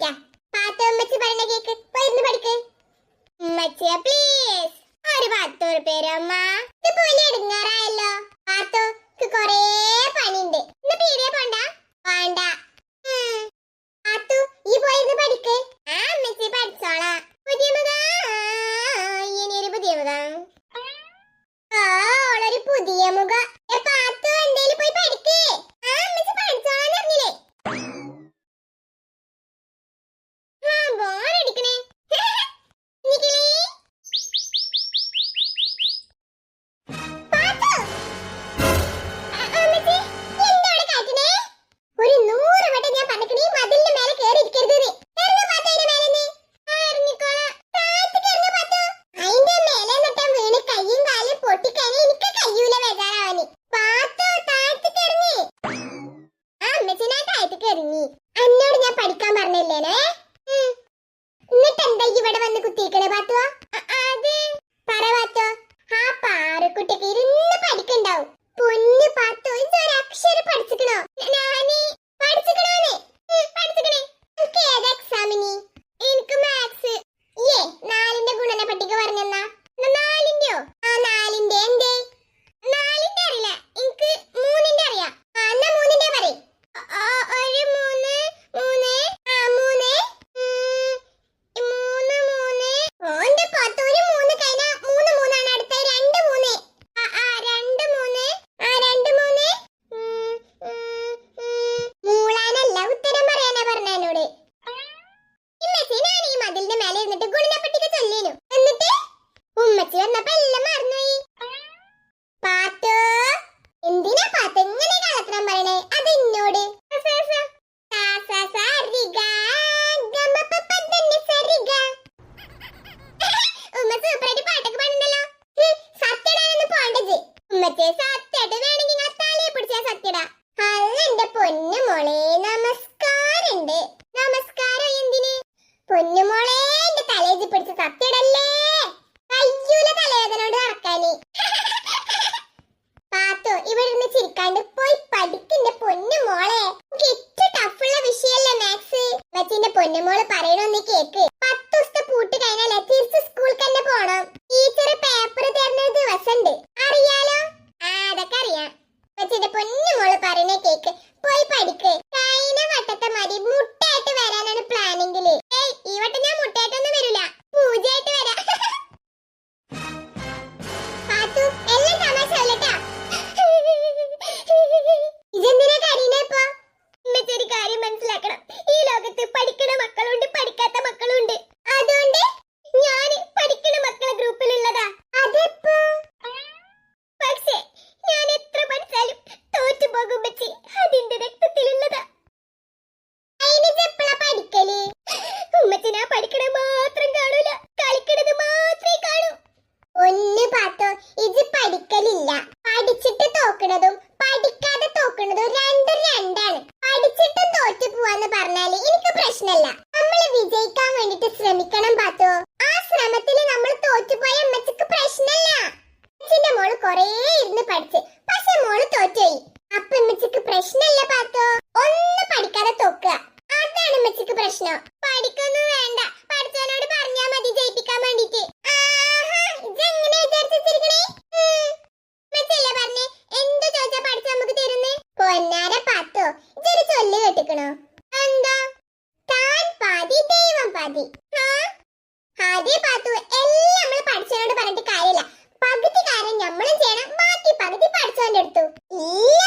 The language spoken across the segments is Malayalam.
Yeah. പ്രശ്നം. പഠിക്കൊന്നും വേണ്ട. പഠിച്ചവനോട് പറഞ്ഞാ മതി ജയിപ്പിക്കാൻ വേണ്ടിട്ട് പൊന്നാര പത്തോ ഇതൊരു ചൊല്ല് കേട്ടിക്കണോ? എന്താ? താൻ പാതി ദൈവം പാതി. അതേ പാത്തു എല്ലാം നമ്മൾ പഠിച്ചവനോട് പറഞ്ഞിട്ട് കാര്യമില്ല പകുതി കാര്യം നമ്മളും ചെയ്യണം ബാക്കി പകുതി പഠിച്ചവന്റെ അടുത്തു. ഈ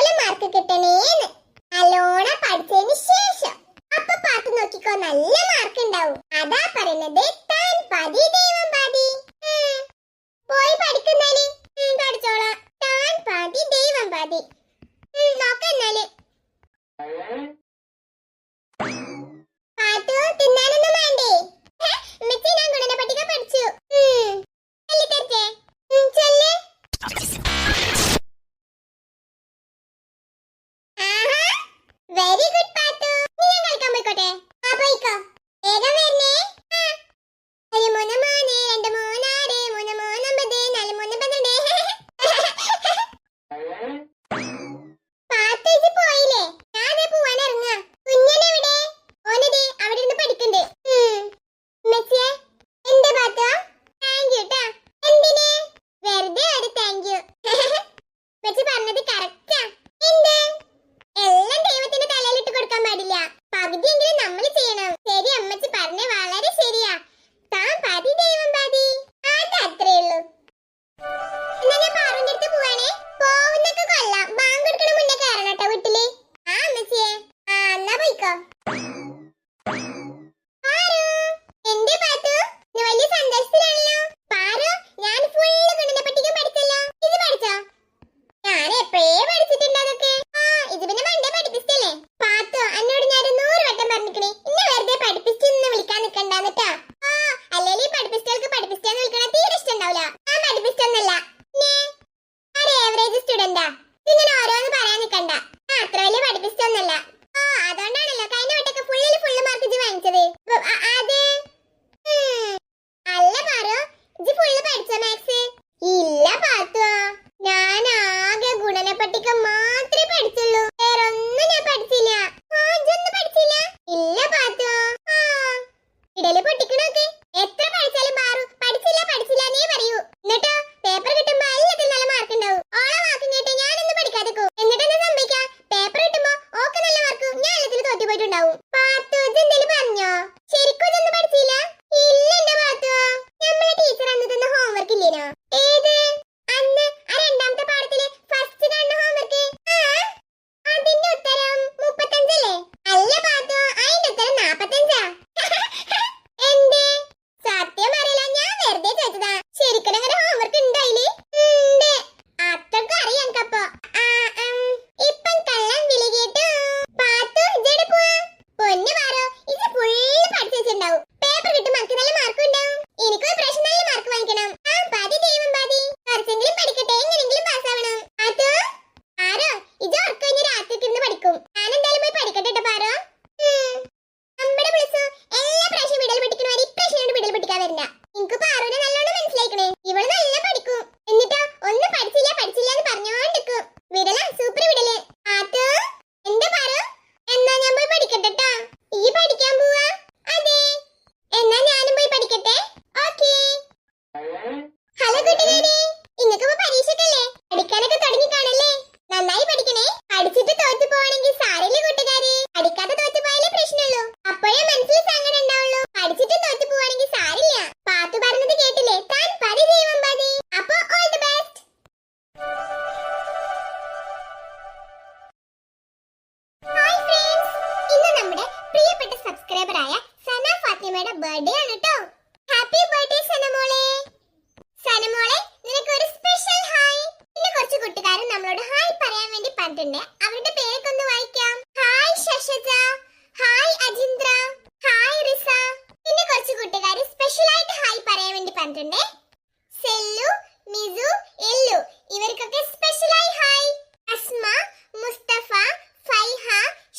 പോലെ മാർക്ക് കിട്ടണേന്ന്. നല്ലോണ പഠിച്ചതിന് ശേഷം. അപ്പൊ പാട്ട് നോക്കിക്കോ നല്ല മാർക്ക് ഉണ്ടാവും അതാ പറയുന്നത് താൻ തിന്നാനൊന്നും വേണ്ടേ? മിച്ചി ഉറക്കം കഴിഞ്ഞ് രാത്രിക്ക് ഇരുന്ന് പഠിക്കും. ഞാൻ എന്തായാലും പോയി പഠിക്കട്ടെ ട്ടോ പാറു. നമ്മുടെ പ്ലസ് എല്ലാ പ്രാവശ്യം വിടൽ പഠിക്കണ ഇപ്രാവശ്യം വിടൽ പഠിക്കാൻ വരില്ല. എനിക്ക് പാറുവിനെ നല്ലോണം ഫാത്തിമയുടെ ബർത്ത്ഡേ ആണ് കേട്ടോ ഹാപ്പി ബർത്ത്ഡേ സനമോളെ. സനമോളെ നിനക്ക് ഒരു സ്പെഷ്യൽ ഹായ് പിന്നെ കുറച്ച് കൂട്ടുകാരൻ നമ്മളോട് ഹായ് പറയാൻ വേണ്ടി പറഞ്ഞിട്ടുണ്ട്. അവരുടെ പേരൊക്കെ ഒന്ന് വായിക്കാം. Hi ശശജ hi Ajindra. Hi Riza. പിന്നെ കുറച്ച് കൂട്ടുകാർ സ്പെഷ്യൽ ആയിട്ട് ഹായ് പറയാൻ വേണ്ടി പറഞ്ഞിട്ടുണ്ട് സെല്ലു മിസു എല്ലു ഇവർക്കൊക്കെ സ്പെഷ്യലായി ഹായ് അസ്മ മുസ്തഫ ഫൈഹ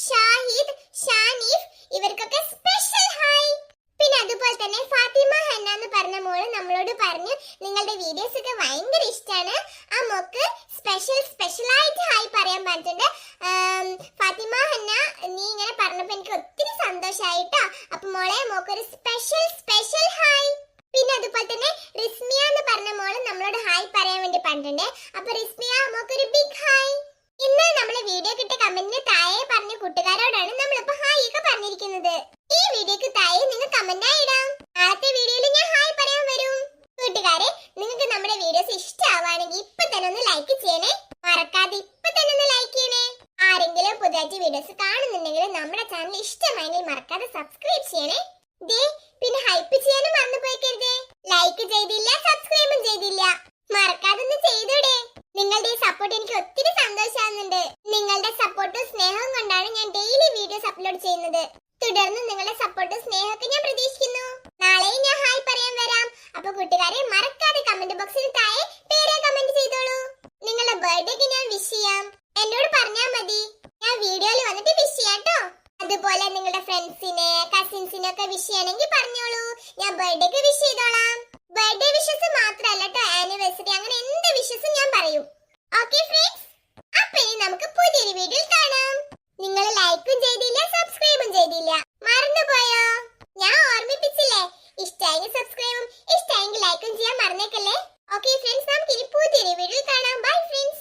ഷാഹിദ് ഷാനിഫ് ഇവർക്കൊക്കെ സ്പെഷ്യൽ ഹായ് പിന്നെ അതുപോലെ തന്നെ ഫാത്തിമ ഹന്ന എന്ന് പറഞ്ഞ മോൾ നമ്മളോട് പറഞ്ഞു നിങ്ങളുടെ വീഡിയോസ് ഒക്കെ ഭയങ്കര ഇഷ്ടമാണ് ആ മോക്ക് സ്പെഷ്യൽ സ്പെഷ്യൽ ആയിട്ട് ഹായ് പറയാൻ പറഞ്ഞിട്ടുണ്ട് ആം, ഫാത്തിമ ഹന്ന നീ ഇങ്ങനെ പറഞ്ഞപ്പോൾ എനിക്ക് ഒത്തിരി സന്തോഷമായിട്ടോ അപ്പൊ മോളെ മോക്കൊരു സ്പെഷ്യൽ സ്പെഷ്യൽ ഹായ് പിന്നെ അതുപോലെ തന്നെ റിസ്മിയ എന്ന് പറഞ്ഞ മോൾ നമ്മളോട് ഹായ് പറയാൻ വേണ്ടി പറഞ്ഞിട്ടുണ്ട്. അപ്പൊ റിസ്മിയ മോക്കൊരു ബിഗ് ഹായ് ഇന്ന് നമ്മൾ വീഡിയോ കിട്ടിയ കമന്റിന് താഴെ പറഞ്ഞ കൂട്ടുകാരോടാണ് നമ്മളിപ്പോ ഹായ് ഒക്കെ പറഞ്ഞിരിക്കുന്നത്. ഈ വീഡിയോക്ക് താഴെ നിങ്ങൾ കമന്റായി ഇടാം. നാളത്തെ വീഡിയോയിൽ ഞാൻ ഹായ് പറയാൻ വരും കൂട്ടുകാരെ നിങ്ങൾക്ക് നമ്മുടെ വീഡിയോസ് ഇഷ്ടമാവാണെങ്കിൽ ഇപ്പൊ തന്നെ ഒന്ന് ലൈക്ക് ചെയ്യണേ മറക്കാതെ ഇപ്പൊ തന്നെ ഒന്ന് ലൈക്ക് ചെയ്യണേ ആരെങ്കിലും പുതിയതായിട്ട് വീഡിയോസ് കാണുന്നുണ്ടെങ്കിൽ നമ്മുടെ ചാനൽ ഇഷ്ടമായെങ്കിൽ മറക്കാതെ സബ്സ്ക്രൈബ് ചെയ്യണേ. ദേ പിന്നെ ഹൈപ്പ് ചെയ്യാനും മറന്നു പോയിക്കരുതേ. ലൈക്ക് ചെയ്തില്ല സബ്സ്ക്രൈബും ചെയ്തില്ല. മറക്കാതെ ഒന്ന് ചെയ്തൂടെ. നിങ്ങളുടെ സപ്പോർട്ട് എനിക്ക് ഒത്തിരി സന്തോഷമാകുന്നുണ്ട് നിങ്ങളുടെ സപ്പോർട്ടും സ്നേഹവും കൊണ്ടാണ് ഞാൻ ഡെയിലി വീഡിയോസ് അപ്ലോഡ് ചെയ്യുന്നത്. തുടർന്ന് നിങ്ങളുടെ സപ്പോർട്ടും സ്നേഹമൊക്കെ ഞാൻ പ്രതീക്ഷിക്കുന്നു. നാളെയും ഞാൻ ഹായ് പറയാൻ വരാം. അപ്പൊ കൂട്ടുകാരെ മറക്കാതെ കമന്റ് ബോക്സിൽ താഴെ വിഷ് ചെയ്തോളാം. ബർത്ത്ഡേ വിഷസ് മാത്രമല്ല കേട്ടോ ആനിവേഴ്സറി അങ്ങനെ എന്ത് വിഷസും ഞാൻ പറയും. ഓക്കെ ഫ്രണ്ട്സ് അപ്പൊ ഇനി നമുക്ക് പുതിയൊരു വീഡിയോയിൽ കാണാം. നിങ്ങൾ ലൈക്കും ചെയ്തില്ല സബ്സ്ക്രൈബും ചെയ്തില്ല. മറന്നുപോയോ ഞാൻ ഓർമ്മിപ്പിച്ചില്ലേ? ഇഷ്ടമെങ്കിൽ സബ്സ്ക്രൈബും ഇഷ്ടമെങ്കിൽ ലൈക്കും ചെയ്യാൻ മറന്നേക്കല്ലേ? ഓക്കെ ഫ്രണ്ട്സ് നമുക്ക് ഇനി പുതിയൊരു വീഡിയോയിൽ കാണാം. Bye friends